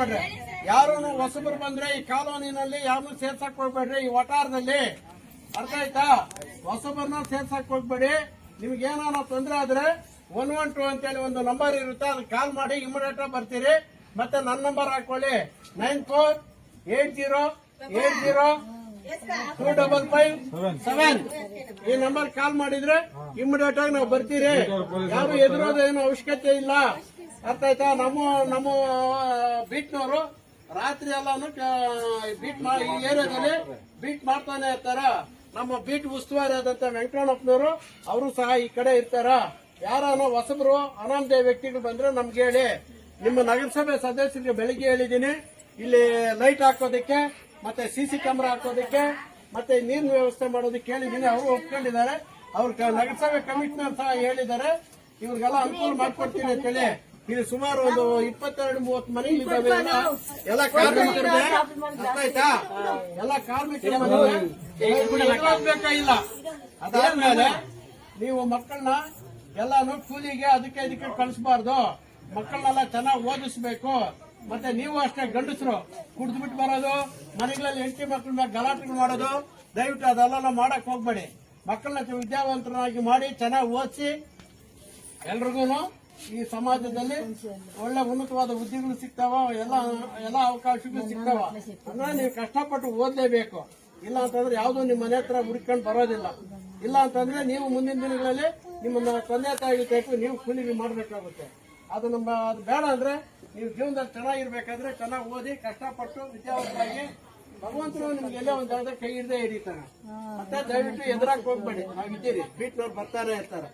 ಮಾಡ್ಬೇಡ್ರಿ ಯಾರು ಹೊಸಬರು ಬಂದ್ರೆ ಈ ಕಾಲೋನಿನಲ್ಲಿ ಯಾರನ್ನೂ ಸೇರ್ಸಕ್ ಹೋಗ್ಬೇಡ್ರಿ, ಈ ವಟಾರದಲ್ಲಿ. ಅರ್ಥ ಆಯ್ತಾ? ಹೊಸಬರನ್ನ ಸೇರ್ಸಕ್ ಹೋಗ್ಬೇಡಿ. ನಿಮ್ಗೆ ಏನಾನ ತೊಂದರೆ ಆದ್ರೆ ಒನ್ ಒನ್ ಟು ಅಂತೇಳಿ ಒಂದು ನಂಬರ್ ಇರುತ್ತೆ ಅದಕ್ಕೆ ಕಾಲ್ ಮಾಡಿ ಇಮಿಡಿಯೇಟ್ ಬರ್ತೀರಿ. ಮತ್ತೆ ನನ್ನ ನಂಬರ್ ಹಾಕೊಳ್ಳಿ. Nine four eight zero eight zero two double five seven. ಈ ನಂಬರ್ ಕಾಲ್ ಮಾಡಿದ್ರೆ ಇಮಿಡಿಯೇಟ್ ಆಗಿ ನಾವು ಬರ್ತೀರಿ. ಯಾರು ಎದುರೋದೇನು ಅವಶ್ಯಕತೆ ಇಲ್ಲ. ಅರ್ಥ ಆಯ್ತಾ? ನಮ್ಮ ನಮ್ಮ ಬೀಟ್ನವರು ರಾತ್ರಿ ಎಲ್ಲಾನು ಬೀಟ್ ಮಾಡಿ ಏರಿಯಾದಲ್ಲಿ ಬೀಟ್ ಮಾಡ್ತಾನೆ ಇರ್ತಾರ. ನಮ್ಮ ಬೀಟ್ ಉಸ್ತುವಾರಿ ಆದಂತ ವೆಂಕಟಣ್ಣಪ್ಪನವರು ಅವರು ಸಹ ಈ ಕಡೆ ಇರ್ತಾರ. ಯಾರು ಹೊಸಬರು ಅನಾಮಧೇಯ ವ್ಯಕ್ತಿಗಳು ಬಂದ್ರೆ ನಮ್ಗೆ ಹೇಳಿ. ನಿಮ್ಮ ನಗರಸಭೆ ಸದಸ್ಯರಿಗೆ ಬೆಳಿಗ್ಗೆ ಹೇಳಿದ್ದೀನಿ. ಇಲ್ಲಿ ಲೈಟ್ ಹಾಕೋದಕ್ಕೆ, ಮತ್ತೆ ಸಿಸಿ ಕ್ಯಾಮ್ರಾ ಹಾಕೋದಕ್ಕೆ, ಮತ್ತೆ ನೀರಿನ ವ್ಯವಸ್ಥೆ ಮಾಡೋದಕ್ಕೆ ಹೇಳಿದ್ದೀನಿ ಅವರು ಒಪ್ಕೊಂಡಿದ್ದಾರೆ. ಅವ್ರ ನಗರಸಭೆ ಕಮಿಷನರ್ ಸಹ ಹೇಳಿದ್ದಾರೆ. ಇವ್ರಿಗೆಲ್ಲ ಅನುಕೂಲ ಮಾಡ್ಕೊಡ್ತೀನಿ ಅಂತೇಳಿ. ಇಲ್ಲಿ ಸುಮಾರು ಒಂದು ಇಪ್ಪತ್ತೆರಡು ಮೂವತ್ತು ಮನೆ ಎಲ್ಲ. ಅರ್ಥ ಆಯ್ತಾ ಎಲ್ಲ ಕಾರ್ಮಿಕರ ಬೇಕಾಗಿಲ್ಲ ಅದಾದ್ಮೇಲೆ ನೀವು ಮಕ್ಕಳನ್ನ ಎಲ್ಲಾನು ಕೂಲಿಗೆ ಅದಕ್ಕೆ ಇದಕ್ಕೆ ಕಳಿಸಬಾರ್ದು. ಮಕ್ಕಳನ್ನೆಲ್ಲ ಚೆನ್ನಾಗಿ ಓದಿಸ್ಬೇಕು. ಮತ್ತೆ ನೀವು ಅಷ್ಟೇ ಗಂಡಸರು ಕುಡ್ದು ಬಿಟ್ಟು ಬರೋದು ಮನೆಗಳಲ್ಲಿ ಹೆಂಡತಿ ಮಕ್ಕಳ ಮೇಲೆ ಗಲಾಟೆಗಳು ಮಾಡೋದು ದಯವಿಟ್ಟು ಅದೆಲ್ಲ ಮಾಡಕ್ ಹೋಗ್ಬೇಡಿ. ಮಕ್ಕಳನ್ನ ವಿದ್ಯಾವಂತರಾಗಿ ಮಾಡಿ ಚೆನ್ನಾಗಿ ಓದಿಸಿ ಎಲ್ರಿಗೂ ಈ ಸಮಾಜದಲ್ಲಿ ಒಳ್ಳೆ ಉನ್ನತವಾದ ಹುದ್ದೆಗಳು ಸಿಗ್ತಾವ, ಎಲ್ಲ ಎಲ್ಲ ಅವಕಾಶಗಳು ಸಿಗ್ತಾವ. ಅಂದ್ರೆ ನೀವು ಕಷ್ಟಪಟ್ಟು ಓದಲೇಬೇಕು. ಇಲ್ಲ ಅಂತಂದ್ರೆ ಯಾವುದೋ ನಿಮ್ಮ ಮನೆ ಹತ್ರ ಹುಡ್ಕೊಂಡು ಬರೋದಿಲ್ಲ. ಇಲ್ಲ ಅಂತಂದ್ರೆ ನೀವು ಮುಂದಿನ ದಿನಗಳಲ್ಲಿ ನಿಮ್ಮ ತಂದೆ ತಾಯಿ ಕೇಟು ನೀವು ಕೂಲಿಗೆ ಮಾಡಬೇಕಾಗುತ್ತೆ. ಅದು ನಮ್ಮ, ಅದು ಬೇಡ ಅಂದ್ರೆ ನೀವು ಜೀವನದಲ್ಲಿ ಚೆನ್ನಾಗಿರ್ಬೇಕಾದ್ರೆ ಚೆನ್ನಾಗಿ ಓದಿ, ಕಷ್ಟಪಟ್ಟು ವಿದ್ಯಾವಂತರಾಗಿ ಭಗವಂತರು ನಿಮ್ಗೆ ಎಲ್ಲೇ ಒಂದು ಜಾಗದಾಗ ಕೈ ಹಿಡ್ದೇ ಹಿಡಿತಾನೆ. ಮತ್ತೆ ದಯವಿಟ್ಟು ಎದುರಾಗಿ ಹೋಗ್ಬೇಡಿ. ನಾವಿದ್ದೀರಿ ಬೀಟ್ನವ್ರು ಬರ್ತಾರೆ ಇರ್ತಾರೆ